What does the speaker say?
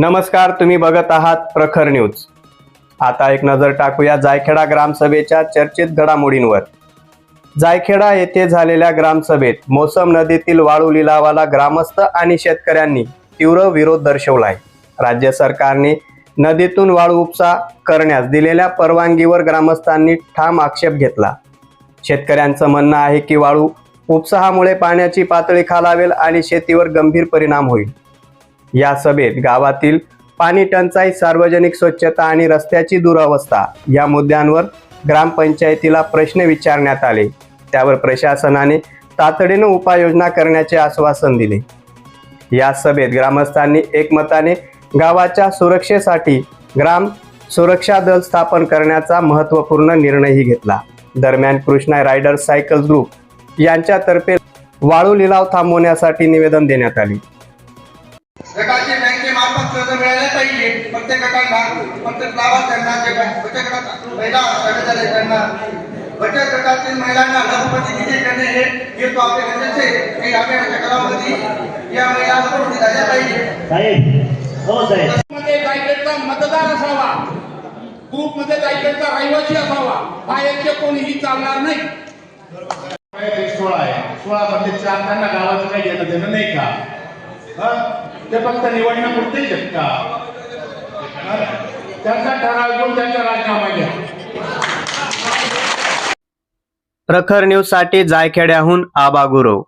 नमस्कार तुम्ही बघत आहात प्रखर न्यूज. आता एक नजर टाकूया जायखेडा ग्रामसभेच्या चर्चित घडामोडींवर. जायखेडा येथे झालेल्या ग्रामसभेत मोसम नदीतील वाळू लिलावाला ग्रामस्थ आणि शेतकऱ्यांनी तीव्र विरोध दर्शवलाय. राज्य सरकारने नदीतून वाळू उपसा करण्यास दिलेल्या परवानगीवर ग्रामस्थांनी ठाम आक्षेप घेतला. शेतकऱ्यांचं म्हणणं आहे की वाळू उपसाहामुळे पाण्याची पातळी खालावेल आणि शेतीवर गंभीर परिणाम होईल. या सभेत गावातील पाणी टंचाई सार्वजनिक स्वच्छता आणि रस्त्याची दुरावस्था या मुद्द्यांवर ग्रामपंचायतीला प्रश्न विचारण्यात आले. त्यावर प्रशासनाने तातडीनं उपाययोजना करण्याचे आश्वासन दिले. या सभेत ग्रामस्थांनी एकमताने गावाच्या सुरक्षेसाठी ग्राम सुरक्षा दल स्थापन करण्याचा महत्त्वपूर्ण निर्णयही घेतला. दरम्यान कृष्णा रायडर्स सायकल ग्रुप यांच्यातर्फे वाळू लिलाव थांबवण्यासाठी निवेदन देण्यात आले. गटाचे बँकेमार्फत कर्ज मिळाले पाहिजे. प्रत्येक गटांना प्रत्येक लाभार्थ्यांना जे बचत गटात महिला त्यांना बचत गटातील महिलांना लघुपती निधी करणे हे हेतू आपले गरजेचे आहे. हे अभियानाच्या कालावधी या महिलांना पूर्ण झाल्या पाहिजे. साहेब हो साहेब. मध्ये जायकडचा मतदार असावा. ग्रुपमध्ये जायकडचा रहिवासी असावा. बाहेरचे कोणीही चालणार नाही. सोळा आहे. सोळा मध्ये चार त्यांना गावाचं काही घेणं देणं नाही का? हं? ते फक्त निवडण्यापुरतेच आहेत का? त्यांचा ठराव घेऊन त्यांचा राजीनामा घ्या. प्रखर न्यूजसाठी जायखेड्याहून आबा गुरव